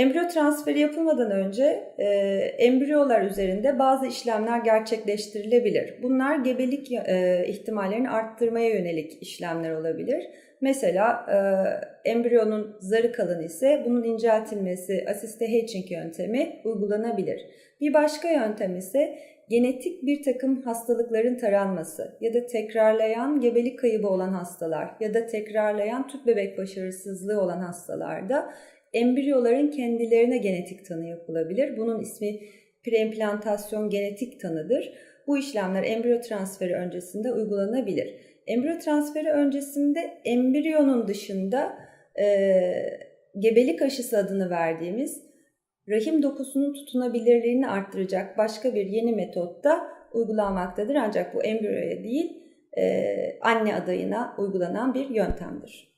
Embriyo transferi yapılmadan önce e, embriyolar üzerinde bazı işlemler gerçekleştirilebilir. Bunlar gebelik e, ihtimallerini arttırmaya yönelik işlemler olabilir. Mesela e, embriyonun zarı kalın ise bunun inceltilmesi assisted hatching yöntemi uygulanabilir. Bir başka yöntem ise genetik bir takım hastalıkların taranması ya da tekrarlayan gebelik kaybı olan hastalar ya da tekrarlayan tüp bebek başarısızlığı olan hastalarda embriyoların kendilerine genetik tanı yapılabilir. Bunun ismi preimplantasyon genetik tanıdır. Bu işlemler embriyo transferi öncesinde uygulanabilir. Embriyo transferi öncesinde embriyonun dışında e, gebelik aşısı adını verdiğimiz rahim dokusunun tutunabilirliğini arttıracak başka bir yeni metot da uygulanmaktadır. Ancak bu embriyoya değil e, anne adayına uygulanan bir yöntemdir.